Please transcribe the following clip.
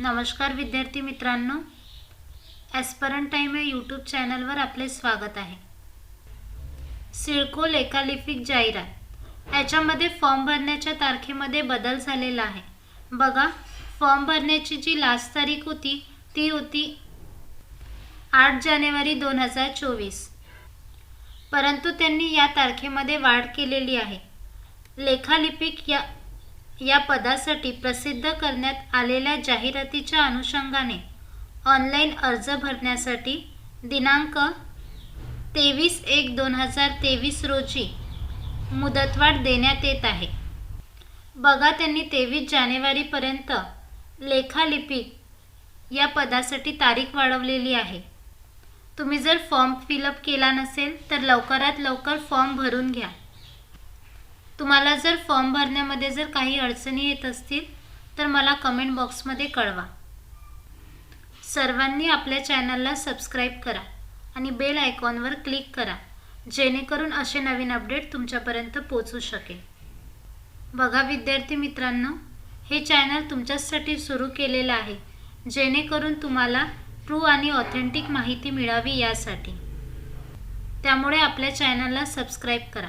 नमस्कार विद्यार्थी मित्रांनो. ॲस्परन टाईम या यूट्यूब चॅनलवर आपले स्वागत आहे. सिडको लेखालिपिक जाहिरात. याच्यामध्ये फॉर्म भरण्याच्या तारखेमध्ये बदल झालेला आहे. बघा फॉर्म भरण्याची जी लास्ट तारीख होती ती होती आठ जानेवारी दोन हजार चोवीस. परंतु त्यांनी या तारखेमध्ये वाढ केलेली आहे. लेखालिपिक या या पदासाठी प्रसिद्ध करण्यात आलेल्या जाहिरातीच्या अनुषंगाने ऑनलाईन अर्ज भरण्यासाठी दिनांक तेवीस एक दोन हजार तेवीस रोजी मुदतवाढ देण्यात येत आहे. बघा त्यांनी तेवीस जानेवारीपर्यंत लेखालिपिक या पदासाठी तारीख वाढवलेली आहे. तुम्ही जर फॉर्म फिलअप केला नसेल तर लवकरात लवकर फॉर्म भरून घ्या. तुम्हाला जर फॉर्म भरण्यामध्ये जर काही अडचणी येत असतील तर मला कमेंट बॉक्समध्ये कळवा. सर्वांनी आपल्या चॅनलला सबस्क्राईब करा आणि बेल आयकॉनवर क्लिक करा जेणेकरून असे नवीन अपडेट तुमच्यापर्यंत पोचू शकेल. बघा विद्यार्थी मित्रांनो हे चॅनल तुमच्यासाठी सुरू केलेलं आहे जेणेकरून तुम्हाला ट्रू आणि ऑथेंटिक माहिती मिळावी यासाठी. त्यामुळे आपल्या चॅनलला सबस्क्राईब करा.